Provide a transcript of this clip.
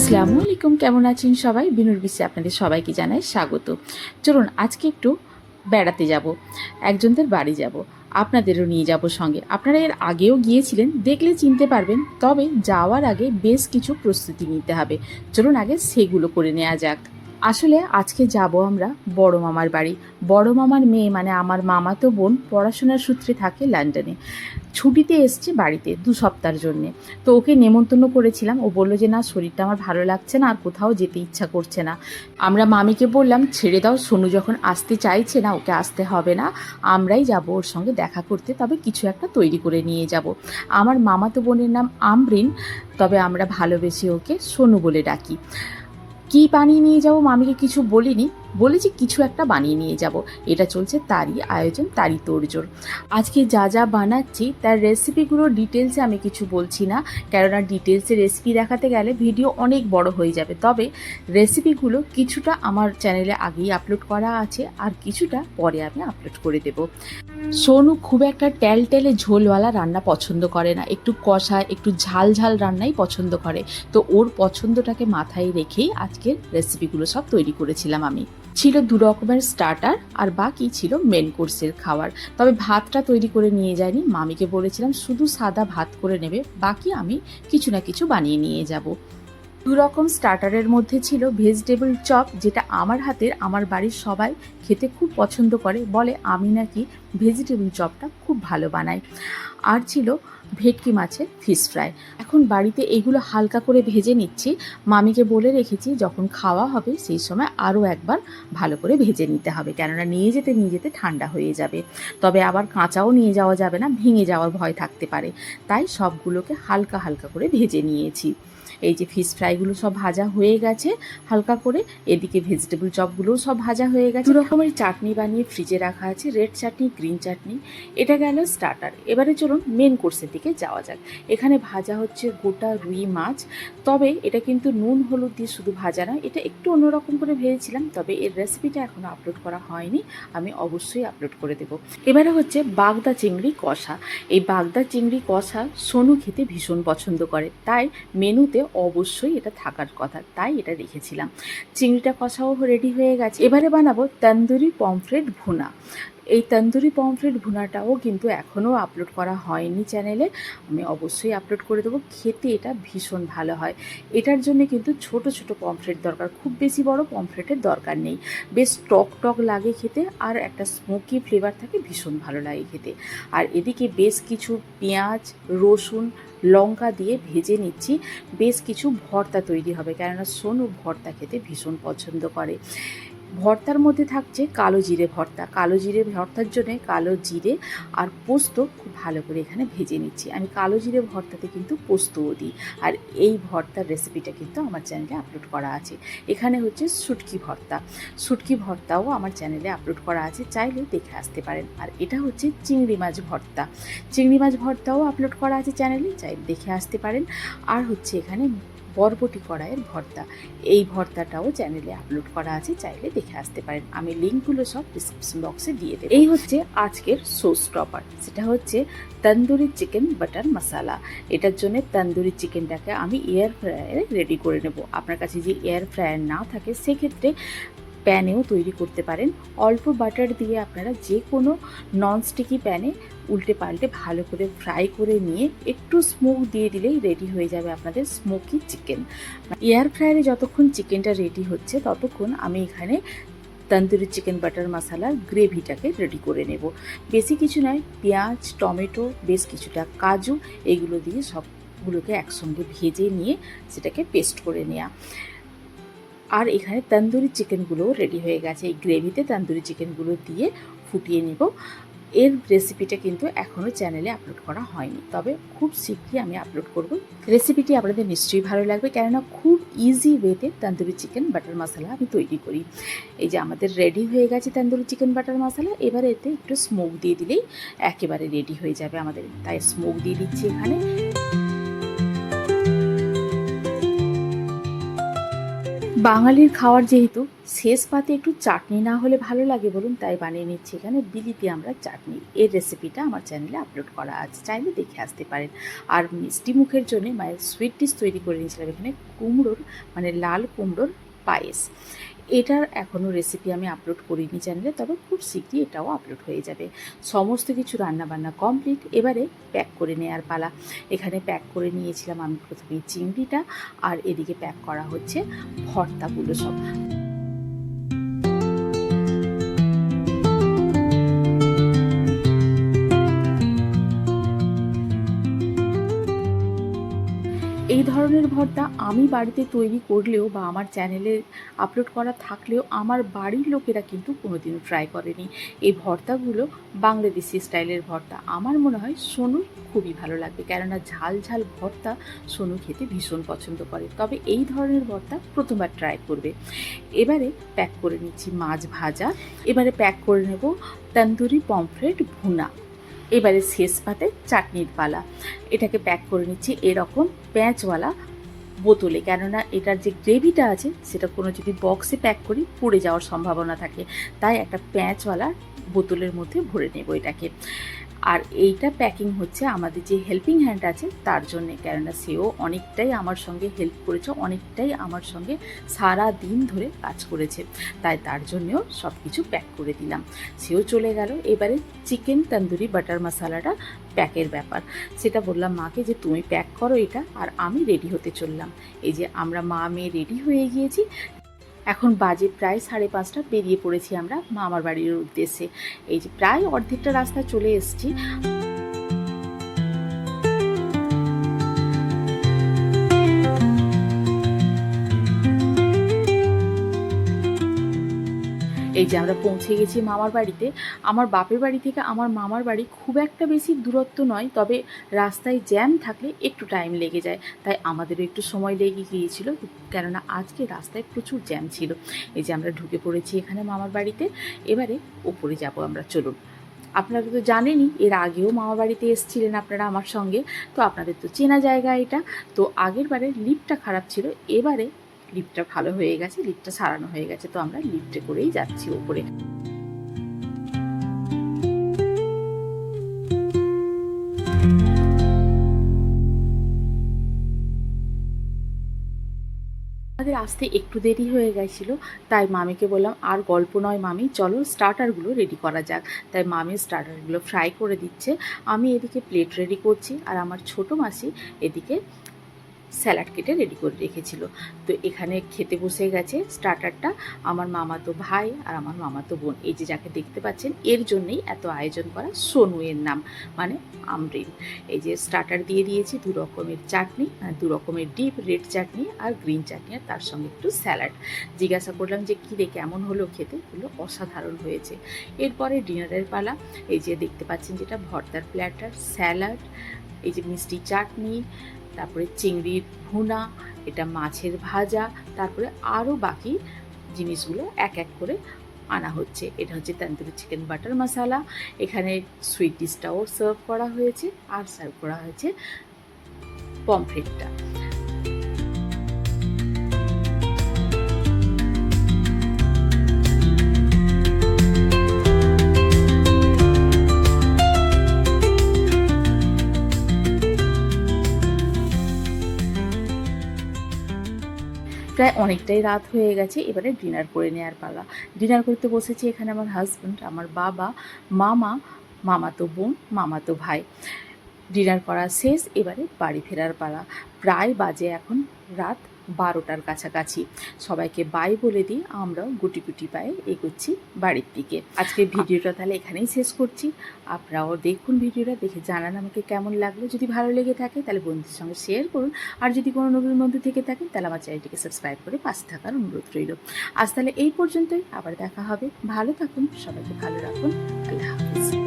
আসসালামু আলাইকুম, কেমন আছেন সবাই? বিনুর বিশ্বে আপনাদের সবাইকে জানাই স্বাগত। চলুন, আজকে একটু বেড়াতে যাব, একজনদের বাড়ি যাব, আপনাদেরও নিয়ে যাব সঙ্গে। আপনারা এর আগেও গিয়েছিলেন, দেখলে চিনতে পারবেন, তবে যাওয়ার আগে বেশ কিছু প্রস্তুতি নিতে হবে। চলুন, আগে সেগুলো করে নেওয়া যাক। আসলে আজকে যাব আমরা বড় মামার বাড়ি। বড় মামার মেয়ে মানে আমার মামাতো বোন পড়াশোনার সূত্রে থাকে লন্ডনে ছুটিতে এসছে বাড়িতে দু সপ্তাহের জন্যে। তো ওকে নেমন্তন্ন করেছিলাম। ও বলল যে, না, শরীরটা আমার ভালো লাগছে না আর কোথাও যেতে ইচ্ছা করছে না। আমরা মামিকে বললাম, ছেড়ে দাও, সোনু যখন আসতে চাইছে না, ওকে আসতে হবে না। আমরাই যাব ওর সঙ্গে দেখা করতে, তবে কিছু একটা তৈরি করে নিয়ে যাব। আমার মামাতো বোনের নাম আমরিন, তবে আমরা ভালোবেসে ওকে সোনু বলে ডাকি। কী পানি নিয়ে যাব? মামিকে কিছু বলিনি। বলেছি কিছু একটা বানিয়ে নিয়ে যাব। এটা চলছে তারই আয়োজন, তারই তোড়জোড়। আজকে যা যা বানাচ্ছি, তার রেসিপিগুলো ডিটেলসে আমি কিছু বলছি না। কেননা ডিটেলসে রেসিপি দেখাতে গেলে ভিডিও অনেক বড় হয়ে যাবে। তবে রেসিপিগুলো কিছুটা আমার চ্যানেলে আগেই আপলোড করা আছে, আর কিছুটা পরে আমি আপলোড করে দেব। সোনু খুব একটা টেল টেলে ঝোলওয়ালা রান্না পছন্দ করে না। একটু কষা, একটু ঝাল ঝাল রান্নাই পছন্দ করে। তো ওর পছন্দটাকে মাথায় রেখেই আজকের রেসিপিগুলো সব তৈরি করেছিলাম আমি। ছিল দু রকমের স্টার্টার আর বাকি ছিল মেন কোর্সের খাবার তবে ভাতটা তৈরি করে নিয়ে যায়নি, মামিকে বলেছিলাম শুধু সাদা ভাত করে নেবে, বাকি আমি কিছু না কিছু বানিয়ে নিয়ে যাব। দু রকম স্টার্টারের মধ্যে ছিল ভেজিটেবল চপ যেটা আমার হাতের, আমার বাড়ির সবাই খেতে খুব পছন্দ করে, বলে আমি নাকি ভেজিটেবল চপটা খুব ভালো বানাই। আর ছিল ভেটকি মাছের ফিশ ফ্রাই এখন বাড়িতে এগুলো হালকা করে ভেজে নিচ্ছি। মামিকে বলে রেখেছি, যখন খাওয়া হবে সেই সময় আরও একবার ভালো করে ভেজে নিতে হবে, কেননা নিয়ে যেতে নিয়ে যেতে ঠান্ডা হয়ে যাবে। তবে আবার কাঁচাও নিয়ে যাওয়া যাবে না, ভেঙে যাওয়ার ভয় থাকতে পারে। তাই সবগুলোকে হালকা হালকা করে ভেজে নিয়েছি। এই যে ফিশ ফ্রাইগুলো সব ভাজা হয়ে গেছে, হালকা করে। এদিকে ভেজিটেবল চপগুলোও সব ভাজা হয়ে গেছে। রকমের চাটনি বানিয়ে ফ্রিজে রাখা আছে রেড চাটনি গ্রিন চাটনি এটা গেল স্টার্টার এবারে চলুন মেন কোর্সের দিকে যাওয়া যাক। এখানে ভাজা হচ্ছে গোটা রুই মাছ। তবে এটা কিন্তু নুন, হলুদ দিয়ে শুধু ভাজা না এটা একটু অন্যরকম করে ভেজেছিলাম, তবে এর রেসিপিটা এখনও আপলোড করা হয়নি। আমি অবশ্যই আপলোড করে দেবো। এবারে হচ্ছে বাগদা চিংড়ি কষা। এই বাগদা চিংড়ি কষা সোনু খেতে ভীষণ পছন্দ করে। তাই মেনুতে অবশ্যই এটা থাকার কথা, তাই এটা রেখেছিলাম। চিংড়িটা কষাও রেডি হয়ে গেছে। এবারে বানাবো তন্দুরি পমফ্রেট ভুনা। এই তন্দুরি পমফ্রেট ভুনাটাও কিন্তু এখনও আপলোড করা হয়নি চ্যানেলে আমি অবশ্যই আপলোড করে দেবো। খেতে এটা ভীষণ ভালো হয়। এটার জন্য কিন্তু ছোট ছোট পমফ্রেট দরকার। খুব বেশি বড় পমফ্রেটের দরকার নেই। বেশ টক টক লাগে খেতে আর একটা স্মোকি ফ্লেভার থাকে, ভীষণ ভালো লাগে খেতে। আর এদিকে বেশ কিছু পেঁয়াজ, রসুন, লঙ্কা দিয়ে ভেজে নিচ্ছি। বেশ কিছু ভর্তা তৈরি হবে, কেননা সোনু ভর্তা খেতে ভীষণ পছন্দ করে। ভর্তার মধ্যে থাকছে কালো জিরে ভর্তা। কালো জিরে ভর্তার জন্য কালো জিরে আর পোস্ত খুব ভালো করে এখানে ভেজে নিচ্ছি। আমি কালো জিরে ভর্তাতে কিন্তু পোস্তও দিই। আর এই ভর্তার রেসিপিটা কিন্তু আমার চ্যানেলে আপলোড করা আছে। এখানে হচ্ছে শুটকি ভর্তা। শুটকি ভর্তাও আমার চ্যানেলে আপলোড করা আছে। চাইলে দেখে আসতে পারেন। আর এটা হচ্ছে চিংড়ি মাছ ভর্তা। চিংড়ি মাছ ভর্তাও আপলোড করা আছে চ্যানেলে। চাইলে দেখে আসতে পারেন। আর হচ্ছে এখানে বরবটি কড়াইয়ের ভর্তা। এই ভর্তাটাও চ্যানেলে আপলোড করা আছে, চাইলে দেখে আসতে পারেন। আমি লিঙ্কগুলো সব ডিসক্রিপশন বক্সে দিয়ে দেবো। এই হচ্ছে আজকের সোস টপার সেটা হচ্ছে তন্দুরি চিকেন বাটার মশালা এটার জন্য তন্দুরি চিকেনটাকে আমি এয়ার ফ্রায়ারে রেডি করে নেব। আপনার কাছে যে এয়ার ফ্রায়ার না থাকে, সেক্ষেত্রে প্যানেও তৈরি করতে পারেন। অল্প বাটার দিয়ে আপনারা যে কোনো ননস্টিকি প্যানে উল্টে পাল্টে ভালো করে ফ্রাই করে নিয়ে একটু স্মোক দিয়ে দিলেই রেডি হয়ে যাবে আপনাদের স্মোকি চিকেন এয়ার ফ্রায়ারে যতক্ষণ চিকেনটা রেডি হচ্ছে, ততক্ষণ আমি এখানে তন্দুরি চিকেন বাটার মশালার গ্রেভিটাকে রেডি করে নেব। বেশি কিছু নয়, পেঁয়াজ, টমেটো, বেশ কিছুটা কাজু, এগুলো দিয়ে সবগুলোকে একসঙ্গে ভেজে নিয়ে সেটাকে পেস্ট করে নেওয়া আর এখানে তন্দুরি চিকেনগুলোও রেডি হয়ে গেছে। এই গ্রেভিতে তন্দুরি চিকেনগুলো দিয়ে ফুটিয়ে নেব। এর রেসিপিটা কিন্তু এখনও চ্যানেলে আপলোড করা হয়নি। তবে খুব শীঘ্রই আমি আপলোড করব। রেসিপিটি আপনাদের নিশ্চয়ই ভালো লাগবে। কেননা খুব ইজি ওয়েতে তন্দুরি চিকেন বাটার মশলা আমি তৈরি করি। এই যে আমাদের রেডি হয়ে গেছে তন্দুরি চিকেন বাটার মশলা এবার এতে একটু স্মোক দিয়ে দিলেই একেবারে রেডি হয়ে যাবে আমাদের। তাই স্মোক দিয়ে দিচ্ছি এখানে। বাঙালির খাওয়ার যেহেতু, শেষ পাতে একটু চাটনি না হলে ভালো লাগে বলুন, তাই বানিয়ে নিচ্ছি এখানে বিলিতে আমরা চাটনি। এর রেসিপিটা আমার চ্যানেলে আপলোড করা আছে, চাইলে দেখে আসতে পারেন। আর মিষ্টি মুখের জন্য মায়ের সুইট ডিশ তৈরি করে নিয়েছিলাম এখানে কুমড়োর মানে লাল কুমড়োর পায়েস এটার এখনও রেসিপি আমি আপলোড করিনি চ্যানেলে তবে খুব শীঘ্রই এটাও আপলোড হয়ে যাবে। সমস্ত কিছু রান্নাবান্না কমপ্লিট এবারে প্যাক করে নেওয়ার পালা। এখানে প্যাক করে নিয়েছিলাম আমি প্রথমে চিংড়িটা, আর এদিকে প্যাক করা হচ্ছে ভর্তাগুলো সব। ধরনের ভর্তা আমি বাড়িতে তৈরি করলেও বা আমার চ্যানেলে আপলোড করা থাকলেও আমার বাড়ির লোকেরা কিন্তু কোনোদিনও ট্রাই করেনি। এই ভর্তাগুলো বাংলাদেশি স্টাইলের ভর্তা। আমার মনে হয় সোনুর খুবই ভালো লাগবে। কেননা ঝাল ঝাল ভর্তা সোনু খেতে ভীষণ পছন্দ করে। তবে এই ধরনের ভর্তা প্রথমবার ট্রাই করবে। এবারে প্যাক করে নিচ্ছি মাছ ভাজা। এবারে প্যাক করে নেব তন্দুরি পমফ্রেট ভুনা। এবারে শেষ পাতে চাটনির পালা। এটাকে প্যাক করে নিচ্ছি এরকম প্যাঁচওয়ালা বোতলে। কেননা এটার যে গ্রেভিটা আছে, সেটা কোনো যদি বক্সে প্যাক করি, পড়ে যাওয়ার সম্ভাবনা থাকে। তাই একটা প্যাঁচওয়ালা বোতলের মধ্যে ভরে নেব এটাকে। আর এইটা প্যাকিং হচ্ছে আমাদের যে হেল্পিং হ্যান্ড আছে, তার জন্যে। কেননা সেও অনেকটাই আমার সঙ্গে হেল্প করেছে, অনেকটাই আমার সঙ্গে সারা দিন ধরে কাজ করেছে। তাই তার জন্যেও সব কিছু প্যাক করে দিলাম। সেও চলে গেল। এবারে চিকেন তন্দুরি বাটার মশালাটা প্যাকের ব্যাপার। সেটা বললাম, মাকে যে তুমি প্যাক করো এটা, আর আমি রেডি হতে চললাম। এই যে আমরা মা মেয়ে রেডি হয়ে গিয়েছি এখন বাজে প্রায় সাড়ে পাঁচটা, বেরিয়ে পড়েছি আমরা মামার বাড়ির উদ্দেশ্যে। এই যে প্রায় অর্ধেকটা রাস্তা চলে এসেছি। এই যে আমরা পৌঁছে গেছি মামার বাড়িতে, আমার বাপের বাড়ি থেকে আমার মামার বাড়ি খুব একটা বেশি দূরত্ব নয়, তবে রাস্তায় জ্যাম থাকলে একটু টাইম লেগে যায়। তাই আমাদেরও একটু সময় লেগে গিয়েছিল, কেননা আজকে রাস্তায় প্রচুর জ্যাম ছিল। এই যে আমরা ঢুকে পড়েছি এখানে মামার বাড়িতে, এবারে ওপরে যাব আমরা, চলুন। আপনারা তো জানেনই, এর আগেও মামা বাড়িতে এসেছিলেন আপনারা আমার সঙ্গে, তো আপনাদের তো চেনা জায়গা এটা। তো আগের বারে লিফটটা খারাপ ছিল, এবারে লিফটটা ভালো হয়ে গেছে, লিফটটা সারানো হয়ে গেছে, তো আমরা লিফটে করেই যাচ্ছি ওপরে। আমাদের আসতে একটু দেরি হয়ে গেছিল, তাই মামিকে বললাম, আর গল্প নয় মামি, চলো স্টার্টারগুলো রেডি করা যাক। তাই মামি স্টার্টারগুলো ফ্রাই করে দিচ্ছে। আমি এদিকে প্লেট রেডি করছি, আর আমার ছোটো মাসি এদিকে স্যালাড কেটে রেডি করে রেখেছিল। তো এখানে খেতে বসে গেছে স্টার্টারটা, আমার মামাতো ভাই আর আমার মামাতো বোন। এই যে যাকে দেখতে পাচ্ছেন, এর জন্যই এত আয়োজন করা সোনু এর নাম মানে আমরিন। এই যে স্টার্টার দিয়ে দিয়েছি দু রকমের চাটনি দু রকমের ডিপ রেড চাটনি আর গ্রিন চাটনি, আর তার সঙ্গে একটু স্যালাড। জিজ্ঞাসা করলাম যে, কী রে, কেমন হলো খেতে? এগুলো অসাধারণ হয়েছে। এরপরে ডিনারের পালা, এই যে দেখতে পাচ্ছেন যেটা ভর্তার প্ল্যাটার, স্যালাড, এই যে মিষ্টি চাটনি তারপরে চিংড়ির ভুনা, এটা মাছের ভাজা, তারপরে আরও বাকি জিনিসগুলো এক এক করে আনা হচ্ছে। এটা হচ্ছে তন্দুরি চিকেন বাটার মশালা এখানে সুইট ডিশটাও সার্ভ করা হয়েছে, আর সার্ভ করা হয়েছে পমফ্রেটটা প্রায় অনেকটাই রাত হয়ে গেছে, এবারে ডিনার করে নেওয়ার পালা। ডিনার করতে বসেছি এখানে আমার হাজব্যান্ড আমার বাবা, মামা মামাতো বোন মামাতো ভাই। ডিনার করা শেষ, এবারে বাড়ি ফেরার পালা। প্রায় বাজে এখন রাত বারোটার কাছাকাছি। সবাইকে বাই বলে দিই আমরাও গুটি গুটি পায়ে এগোচ্ছি বাড়ির দিকে। আজকে ভিডিওটা তাহলে এখানেই শেষ করছি। আপনারাও দেখুন ভিডিওটা, দেখে জানান আমাকে কেমন লাগল। যদি ভালো লেগে থাকে তাহলে বন্ধুদের সঙ্গে শেয়ার করুন। আর যদি কোনো নতুন বন্ধু থেকে থাকেন তাহলে আমার চ্যানেলটিকে সাবস্ক্রাইব করে পাশে থাকার অনুরোধ রইল। আজ তাহলে এই পর্যন্তই, আবার দেখা হবে। ভালো থাকুন, সবাইকে ভালো রাখুন। আল্লাহ হাফেজ।